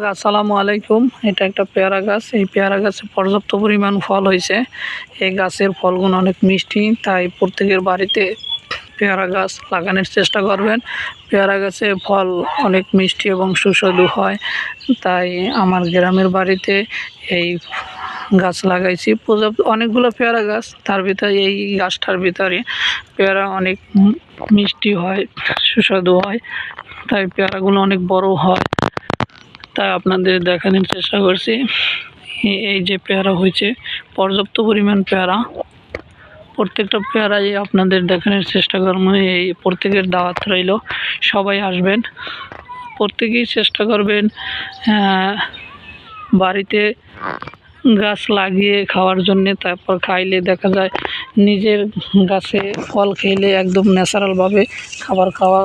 আসসালামু আলাইকুম। এটা একটা পেয়ারা গাছ। এই পেয়ারা গাছে পর্যাপ্ত পরিমাণ ফল হয়েছে। এই গাছের ফলগুলো অনেক মিষ্টি, তাই প্রত্যেকের বাড়িতে পেয়ারা গাছ লাগানোর চেষ্টা করবেন। পেয়ারা গাছে ফল অনেক মিষ্টি এবং সুস্বাদু হয়। তাই আমার গ্রামের বাড়িতে এই গাছ লাগাইছি। পর্যাপ্ত অনেকগুলো পেয়ারা গাছ। তার ভিতরে এই গাছটার ভিতরে পেয়ারা অনেক মিষ্টি হয়, সুস্বাদু হয়। তাই পেয়ারাগুলো অনেক বড় হয়। তাই আপনাদের দেখানোর চেষ্টা করছি। এই যে পেয়ারা হয়েছে, পর্যাপ্ত পরিমাণ পেয়ারা। প্রত্যেকটা পেয়ারাই আপনাদের দেখানোর চেষ্টা করব। এই প্রত্যেকের দাওয়াত রইল, সবাই আসবেন। প্রত্যেকেই চেষ্টা করবেন বাড়িতে গাছ লাগিয়ে খাওয়ার জন্যে, তারপর খাইলে দেখা যায় নিজের গাছে ফল খেলে একদম ন্যাচারালভাবে খাবার খাওয়া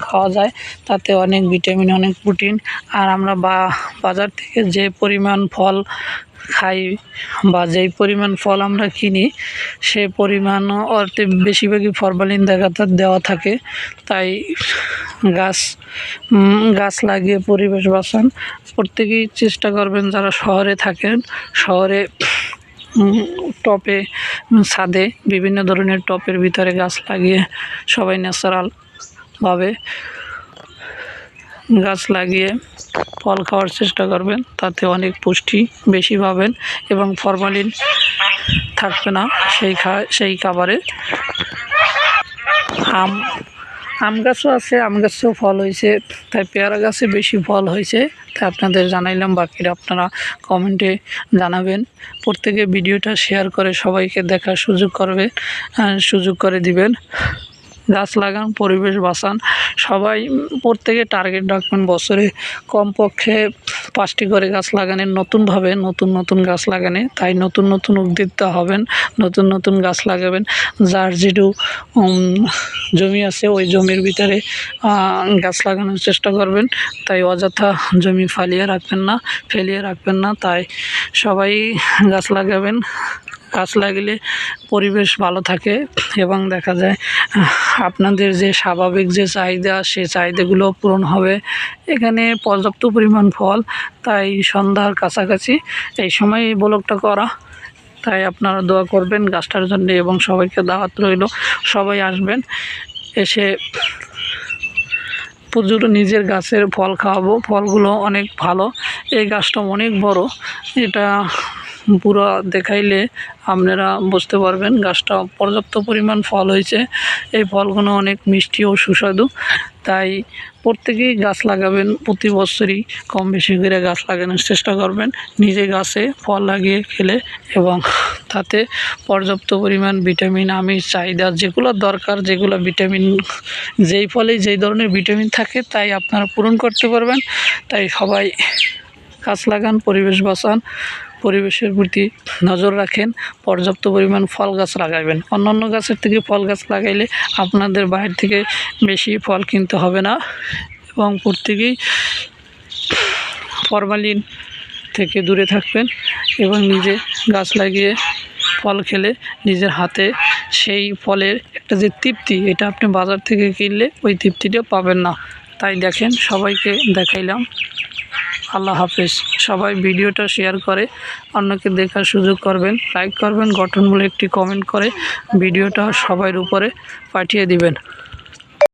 খাওয়া যায়। তাতে অনেক ভিটামিন অনেক প্রোটিন আর আমরা বা, বাজার থেকে যে পরিমাণ ফল খাই বা যেই পরিমাণ ফল আমরা কিনি, সে পরিমাণ অর্থে বেশিরভাগই ফরমালিন দেখা দেওয়া থাকে। তাই গাছ গাছ লাগিয়ে পরিবেশ বাঁচান। প্রত্যেকেই চেষ্টা করবেন যারা শহরে থাকেন, শহরে টপে ছাদে বিভিন্ন ধরনের টপের ভিতরে গাছ লাগিয়ে সবাই ন্যাচারালভাবে গাছ লাগিয়ে ফল খাওয়ার চেষ্টা করবেন, তাতে অনেক পুষ্টি বেশি পাবেন এবং ফরমালিন থাকবে না সেই খা, সেই খাবারে। আম আম গাছও আছে, আম গাছেও ফল হয়েছে। তাই পেয়ারা গাছে বেশি ফল হয়েছে। তাই আপনাদের জানাইলাম, বাকিরা আপনারা কমেন্টে জানাবেন। প্রত্যেকে ভিডিওটা শেয়ার করে সবাইকে দেখার সুযোগ করবে সুযোগ করে দিবেন। গাছ লাগান, পরিবেশ বাঁচান। সবাই প্রত্যেকে টার্গেট রাখবেন বছরে কমপক্ষে পাঁচটি করে গাছ লাগানের, নতুনভাবে নতুন নতুন গাছ লাগানে। তাই নতুন নতুন উদ্যোক্তা হবেন, নতুন নতুন গাছ লাগাবেন। যার যেটু জমি আছে, ওই জমির ভিতরে গাছ লাগানোর চেষ্টা করবেন। তাই অযথা জমি ফালিয়ে রাখবেন না, ফেলিয়ে রাখবেন না। তাই সবাই গাছ লাগাবেন। গাছ লাগলে পরিবেশ ভালো থাকে এবং দেখা যায় আপনাদের যে স্বাভাবিক যে চাহিদা, সে চাহিদাগুলো পূরণ হবে। এখানে পর্যাপ্ত পরিমাণ ফল, তাই সন্ধ্যার কাছাকাছি। এই সময় এই ব্লগটা করা। তাই আপনারা দোয়া করবেন গাছটার জন্য এবং সবাইকে দাওয়াত রইল। সবাই আসবেন, এসে প্রচুর নিজের গাছের ফল খাওয়াবো। ফলগুলো অনেক ভালো। এই গাছটা অনেক বড়। এটা পুরো দেখাইলে আপনারা বুঝতে পারবেন গাছটা পর্যাপ্ত পরিমাণ ফল হয়েছে। এই ফলগুলো অনেক মিষ্টি ও সুস্বাদু। তাই প্রত্যেকেই গাছ লাগাবেন, প্রতি বছরই কম বেশি করে গাছ লাগানোর চেষ্টা করবেন। নিজে গাছে ফল লাগিয়ে খেলে এবং তাতে পর্যাপ্ত পরিমাণ ভিটামিন, আমিষ, চাহিদা যেগুলো দরকার, যেগুলো ভিটামিন, যেই ফলে যেই ধরনের ভিটামিন থাকে তাই আপনারা পূরণ করতে পারবেন। তাই সবাই গাছ লাগান, পরিবেশ বাঁচান। পরিবেশের প্রতি নজর রাখেন, পর্যাপ্ত পরিমাণ ফল গাছ লাগাবেন। অন্যান্য গাছের থেকে ফল গাছ লাগাইলে আপনাদের বাইরে থেকে বেশি ফল কিনতে হবে না এবং প্রত্যেকেই ফরমালিন থেকে দূরে থাকবেন এবং নিজে গাছ লাগিয়ে ফল খেলে নিজের হাতে সেই ফলের একটা যে তৃপ্তি, এটা আপনি বাজার থেকে কিনলে ওই তৃপ্তিটা পাবেন না। তাই দেখেন, সবাইকে দেখাইলাম। আল্লাহ হাফেজ। সবাই ভিডিওটা শেয়ার করে, অন্যকে দেখার সুযোগ করবেন। লাইক করবেন, গঠনমূলক একটি কমেন্ট করে ভিডিওটা সবার উপরে পাঠিয়ে দিবেন।